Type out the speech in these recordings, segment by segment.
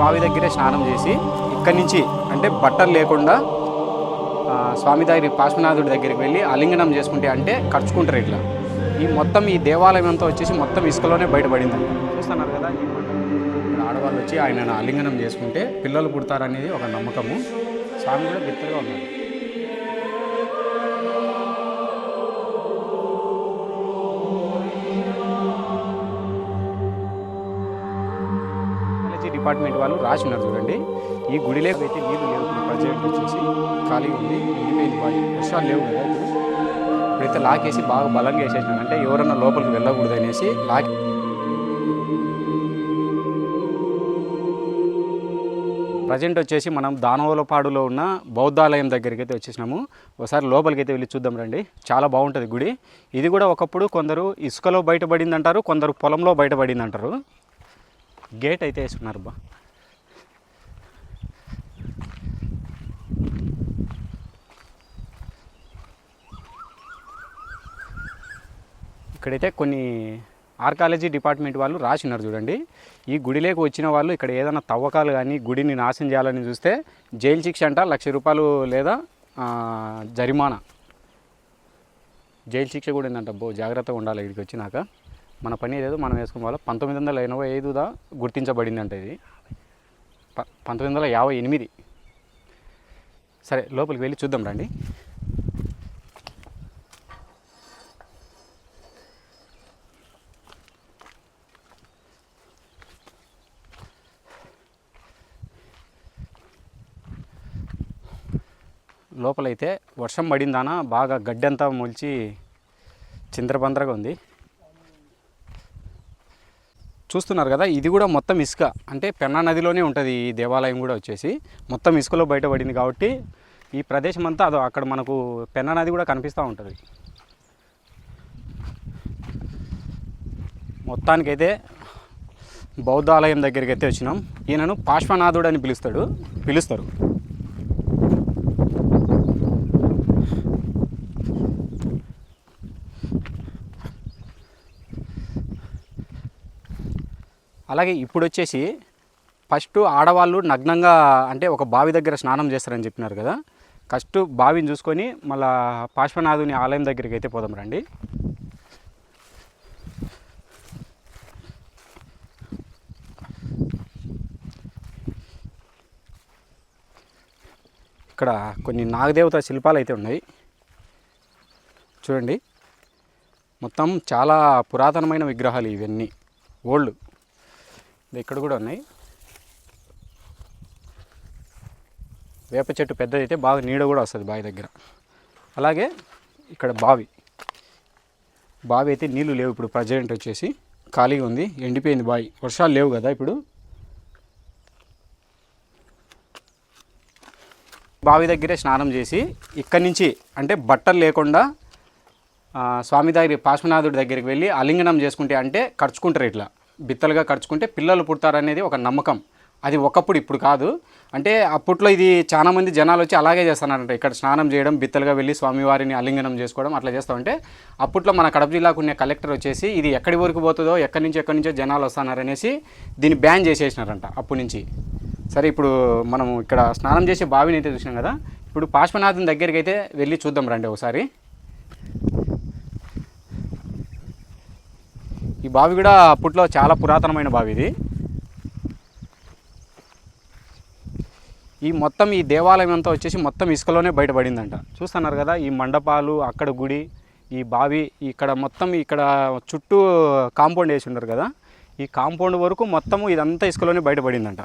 బావి దగ్గరే స్నానం చేసి ఇక్కడి నుంచి అంటే బట్టలు లేకుండా స్వామి దగ్గర పార్శ్వనాథుడి దగ్గరికి వెళ్ళి అలింగనం చేసుకుంటే అంటే ఖర్చుకుంటారు ఇట్లా. ఈ మొత్తం ఈ దేవాలయం అంతా వచ్చేసి మొత్తం ఇసుకలోనే బయటపడింది. చూస్తున్నారు కదా ఆడవాళ్ళు వచ్చి ఆయన అలింగనం చేసుకుంటే పిల్లలు పుడతారనేది ఒక నమ్మకము. స్వామి కూడా గట్టిగా ఉన్నారు. డిపార్ట్మెంట్ వాళ్ళు రాసి ఉన్నారు చూడండి. ఈ గుడిలో అయితే నీళ్ళు లేవు ప్రజెంట్ వచ్చేసి ఖాళీ ఉంది ఎండిపోయింది వర్షాలు లేవు కదా ఇప్పుడైతే లాకేసి బాగా బలంగా వేసేసినాను అంటే ఎవరన్నా లోపలికి వెళ్ళకూడదు అనేసి లాక్ ప్రజెంట్ వచ్చేసి మనం దానవలపాడులో ఉన్న బౌద్ధాలయం దగ్గరికి అయితే వచ్చేసినాము. ఒకసారి లోపలికి అయితే వెళ్ళి చూద్దాం రండి. చాలా బాగుంటుంది గుడి. ఇది కూడా ఒకప్పుడు కొందరు ఇసుకలో బయటపడింది అంటారు కొందరు పొలంలో బయటపడింది అంటారు గేట్ అయితే వేసుకున్నారు బా. ఇక్కడైతే కొన్ని ఆర్కాలజీ డిపార్ట్మెంట్ వాళ్ళు రాసినారు చూడండి. ఈ గుడిలోకి వచ్చిన వాళ్ళు ఇక్కడ ఏదైనా తవ్వకాలు కానీ గుడిని నాశనం చేయాలని చూస్తే జైలు శిక్ష అంట లక్ష రూపాయలు లేదా జరిమానా. జైలు శిక్ష కూడా ఉందంట బో జాగ్రత్తగా ఉండాలి ఇక్కడికి వచ్చినాక. మన పని ఏదో మనం వేసుకోవాలి పంతొమ్మిది వందల ఎనభై ఐదుదా గుర్తించబడిందంట ఇది. ప పంతొమ్మిది వందల యాభై ఎనిమిది. సరే లోపలికి వెళ్ళి చూద్దాం రండి. లోపలైతే వర్షం పడిందానా బాగా గడ్డంతా మొలిచి చింద్రబంద్రగా ఉంది. చూస్తున్నారు కదా ఇది కూడా మొత్తం ఇసుక. అంటే పెన్నా నదిలోనే ఉంటుంది ఈ దేవాలయం కూడా వచ్చేసి. మొత్తం ఇసుకలో బయటపడింది కాబట్టి ఈ ప్రదేశం అంతా అదో అక్కడ మనకు పెన్నా నది కూడా కనిపిస్తూ ఉంటుంది. మొత్తానికైతే బౌద్ధాలయం దగ్గరికి అయితే వచ్చినాం. ఈయనను పార్శ్వనాథుడు అని పిలుస్తాడు పిలుస్తారు. అలాగే ఇప్పుడు వచ్చేసి ఫస్ట్ ఆడవాళ్ళు నగ్నంగా అంటే ఒక బావి దగ్గర స్నానం చేస్తారని చెప్పినారు కదా. ఫస్ట్ బావిని చూసుకొని మళ్ళా పార్శ్వనాథుని ఆలయం దగ్గరికి అయితే పోదాం రండి. ఇక్కడ కొన్ని నాగదేవత శిల్పాలు అయితే ఉన్నాయి. చూడండి. మొత్తం చాలా పురాతనమైన విగ్రహాలు ఇవన్నీ. ఓల్డ్. ఇక్కడ కూడా ఉన్నాయి. వేప చెట్టు పెద్దదైతే బాగా నీడ కూడా వస్తుంది బావి దగ్గర. అలాగే ఇక్కడ బావి. బావి అయితే నీళ్ళు లేవు ఇప్పుడు ప్రజెంట్ వచ్చేసి. ఖాళీగా ఉంది ఎండిపోయింది బావి. వర్షాలు లేవు కదా ఇప్పుడు. బావి దగ్గరే స్నానం చేసి ఇక్కడి నుంచి అంటే బట్టలు లేకుండా స్వామి దగ్గర పార్శ్వనాథుడి దగ్గరికి వెళ్ళి అలింగనం చేసుకుంటే అంటే ఖర్చుకుంటారు ఇట్లా. బిత్తలుగా ఖర్చుకుంటే పిల్లలు పుడతారనేది ఒక నమ్మకం. అది ఒకప్పుడు ఇప్పుడు కాదు. అంటే అప్పట్లో ఇది చాలా మంది జనాలు వచ్చి అలాగే చేస్తున్నారంట ఇక్కడ స్నానం చేయడం బిత్తలుగా వెళ్ళి స్వామివారిని అలింగనం చేసుకోవడం అట్లా చేస్తామంటే అప్పట్లో మన కడప జిల్లాకు ఉన్న కలెక్టర్ వచ్చేసి ఇది ఎక్కడి వరకు పోతుందో ఎక్కడి నుంచి ఎక్కడి నుంచో జనాలు వస్తున్నారనేసి దీన్ని బ్యాన్ చేసేసినారంట అప్పటి నుంచి. సరే ఇప్పుడు మనం ఇక్కడ స్నానం చేసే బావిని అయితే చూసినాం కదా. ఇప్పుడు పార్శ్వనాథుని దగ్గరికి అయితే వెళ్ళి చూద్దాం రండి ఒకసారి. ఈ బావి కూడా అప్పట్లో చాలా పురాతనమైన బావి ఇది. ఈ మొత్తం ఈ దేవాలయం అంతా వచ్చేసి మొత్తం ఇసుకలోనే బయటపడిందంట. చూస్తున్నారు కదా ఈ మండపాలు అక్కడ గుడి ఈ బావి ఇక్కడ మొత్తం ఇక్కడ చుట్టూ కాంపౌండ్ వేసి ఉన్నారు కదా ఈ కాంపౌండ్ వరకు మొత్తము ఇదంతా ఇసుకలోనే బయటపడిందంట.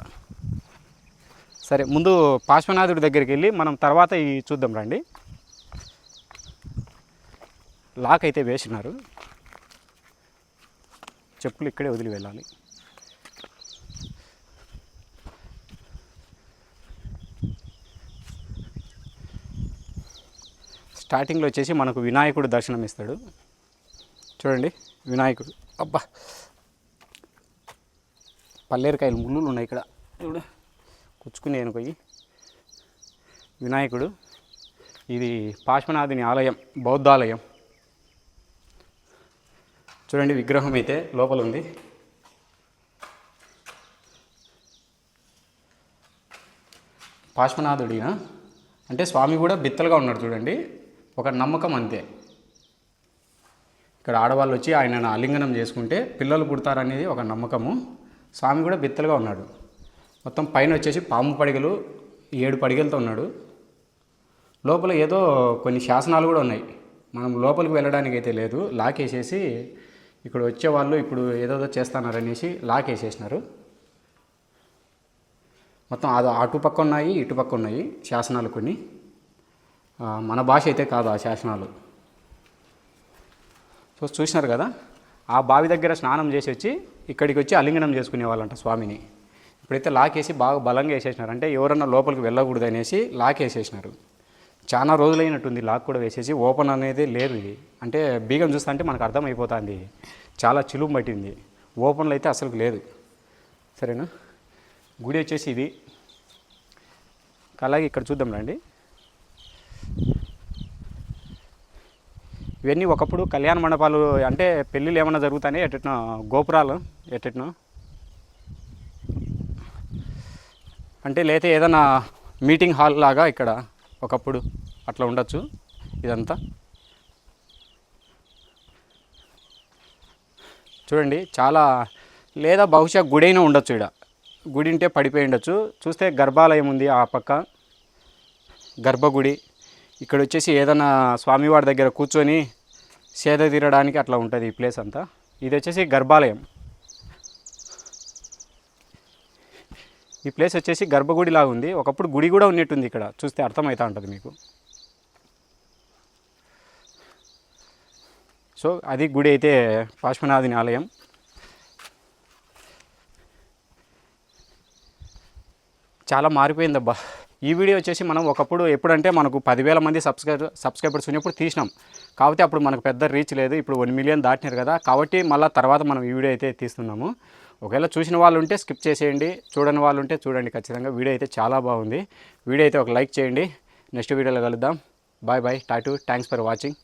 సరే ముందు పార్శ్వనాథుడి దగ్గరికి వెళ్ళి మనం తర్వాత ఈ చూద్దాం రండి. లాక్ అయితే వేసినారు. చెప్పులు ఇక్కడే వదిలి వెళ్ళాలి. స్టార్టింగ్లో వచ్చేసి మనకు వినాయకుడు దర్శనం ఇస్తాడు. చూడండి వినాయకుడు. అబ్బా! పల్లేరుకాయలు ముళ్ళులు ఉన్నాయి ఇక్కడ. చూడు కుచ్చుకునే అనుకోయి వినాయకుడు ఇది పార్శ్వనాథుని ఆలయం బౌద్ధాలయం. చూడండి విగ్రహం అయితే లోపల ఉంది. పాశ్వనాథుడినా? అంటే స్వామి కూడా బిత్తలుగా ఉన్నాడు చూడండి. ఒక నమ్మకం అంతే. ఇక్కడ ఆడవాళ్ళు వచ్చి ఆయనను ఆలింగనం చేసుకుంటే పిల్లలు పుడతారనేది ఒక నమ్మకము. స్వామి కూడా బిత్తలుగా ఉన్నాడు. మొత్తం పైన వచ్చేసి పాము పడిగలు ఏడు పడిగలతో ఉన్నాడు. లోపల ఏదో కొన్ని శాసనాలు కూడా ఉన్నాయి. మనం లోపలికి వెళ్ళడానికి అయితే లేదు. లాక్ వేసేసి ఇక్కడ వచ్చే వాళ్ళు ఇప్పుడు ఏదోదో చేస్తున్నారనేసి లాక్ వేసేసినారు మొత్తం అది అటు పక్క ఉన్నాయి ఇటు పక్క ఉన్నాయి శాసనాలు కొన్ని. మన భాష అయితే కాదు ఆ శాసనాలు. సో చూసినారు కదా ఆ బావి దగ్గర స్నానం చేసి వచ్చి ఇక్కడికి వచ్చి అలింగనం చేసుకునే వాళ్ళంట స్వామిని. ఇప్పుడైతే లాక్ వేసి బాగా బలంగా వేసేసినారు. అంటే ఎవరన్నా లోపలికి వెళ్ళకూడదు అనేసి లాక్ వేసేసినారు చాలా రోజులైనట్టుంది లాక్ కూడా వేసేసి. ఓపెన్ అనేది లేదు ఇది. అంటే బీగం చూస్తా అంటే మనకు అర్థమైపోతుంది. చాలా చిలుము పట్టింది. ఓపెన్లో అయితే అసలు లేదు. సరేనా? గుడి వచ్చేసి ఇది. అలాగే ఇక్కడ చూద్దాం రండి. ఇవన్నీ ఒకప్పుడు కళ్యాణ మండపాలు అంటే పెళ్ళిళ్ళు ఏమైనా జరుగుతాయి ఎట్టెట్నో గోపురాలు ఎట్టెట్నో అంటే లేతే ఏదైనా మీటింగ్ హాల్ లాగా ఇక్కడ ఒకప్పుడు అట్లా ఉండొచ్చు ఇదంతా. చూడండి చాలా లేదా బహుశా గుడైనా ఉండొచ్చు ఇక్కడ గుడి ఉంటే పడిపోయి ఉండొచ్చు. చూస్తే గర్భాలయం ఉంది ఆ పక్క. గర్భగుడి. ఇక్కడ వచ్చేసి ఏదైనా స్వామివారి దగ్గర కూర్చొని సేద తీరడానికి అట్లా ఉంటుంది ఈ ప్లేస్ అంతా. ఇది వచ్చేసి గర్భాలయం. ఈ ప్లేస్ వచ్చేసి గర్భగుడిలాగా ఉంది. ఒకప్పుడు గుడి కూడా ఉన్నట్టుంది ఇక్కడ. చూస్తే అర్థమవుతా ఉంటుంది మీకు. సో అది గుడి అయితే పాశ్వనాథుని ఆలయం. చాలా మారిపోయిందబ్బా. ఈ వీడియో వచ్చేసి మనం ఒకప్పుడు ఎప్పుడంటే మనకు పదివేల మంది సబ్స్క్రైబర్ సబ్స్క్రైబర్స్ ఉన్నప్పుడు తీసినాం. కాబట్టి అప్పుడు మనకు పెద్ద రీచ్ లేదు. ఇప్పుడు వన్ మిలియన్ దాటినారు కదా. కాబట్టి మళ్ళీ తర్వాత మనం ఈ వీడియో అయితే తీస్తున్నాము. ఒకవేళ చూసిన వాళ్ళు ఉంటే స్కిప్ చేసేయండి చూడని వాళ్ళు ఉంటే చూడండి ఖచ్చితంగా. వీడియో అయితే చాలా బాగుంది. వీడియో అయితే ఒక లైక్ చేయండి. నెక్స్ట్ వీడియోలో కలుద్దాం. బాయ్ బాయ్ టాటూ థ్యాంక్స్ ఫర్ వాచింగ్.